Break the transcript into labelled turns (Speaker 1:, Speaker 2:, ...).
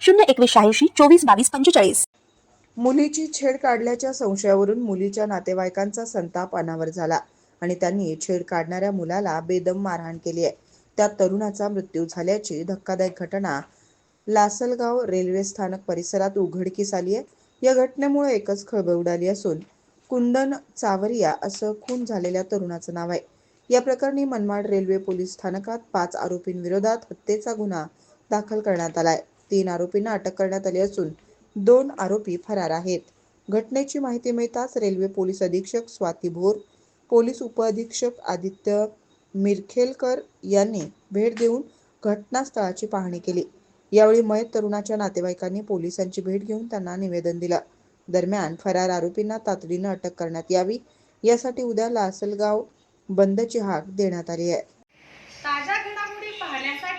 Speaker 1: शून्य एकवीस शहाऐंशी चोवीस बावीस पंचेचाळीस.
Speaker 2: मुलीची छेड काढल्याच्या संशयावरून मुलीच्या नातेवाईकांचा संताप अनावर झाला आणि त्यांनी छेड काढणाऱ्या मुलाला बेदम मारहाण केली आहे. त्यात तरुणाचा मृत्यू झाल्याची धक्कादायक घटना लासलगाव रेल्वे स्थानक परिसरात उघडकीस आली आहे. या घटनेमुळे एकच खळबळ उडाली असून कुंदन चावरिया असं खून झालेल्या तरुणाचं नाव आहे. या प्रकरणी मनमाड रेल्वे पोलीस स्थानकात पाच आरोपींविरोधात हत्येचा गुन्हा दाखल करण्यात आलाय तीन आरोपींना अटक करण्यात आली असून दोन आरोपी फरार आहेत. घटनेची माहिती मिळताच रेल्वे पोलीस अधीक्षक स्वाती भोर पोलीस उपअधीक्षक आदित्य मिरखेलकर यांनी भेट देऊन घटनास्थळाची पाहणी केली. यावेळी मयत तरुणाच्या नातेवाईकांनी पोलिसांची भेट घेऊन त्यांना निवेदन दिलं. दरम्यान फरार आरोपींना तातडीनं अटक करण्यात यावी यासाठी उद्या लासलगाव बंदची हाक देण्यात आली आहे.